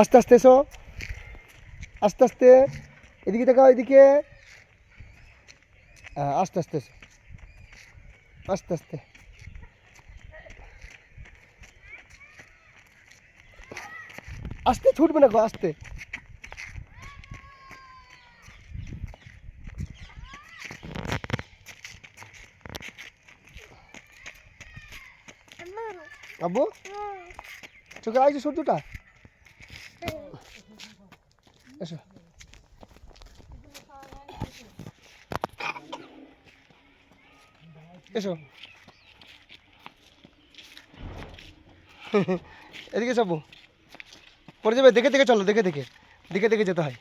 আস্তে আস্তে এসো। আস্তে আস্তে এদিকে দেখাও এদিকে। হ্যাঁ আস্তে আস্তে এসো। আস্তে আস্তে। আস্তে ছুটবে না গো আস্তে। আব্বু? চোখে আইছে সূর্যটা? এসো। এসো। এদিকে যাব পরে যাবে, দেখে দেখে চলো, দেখে দেখে। দেখে দেখে যেতে হয়।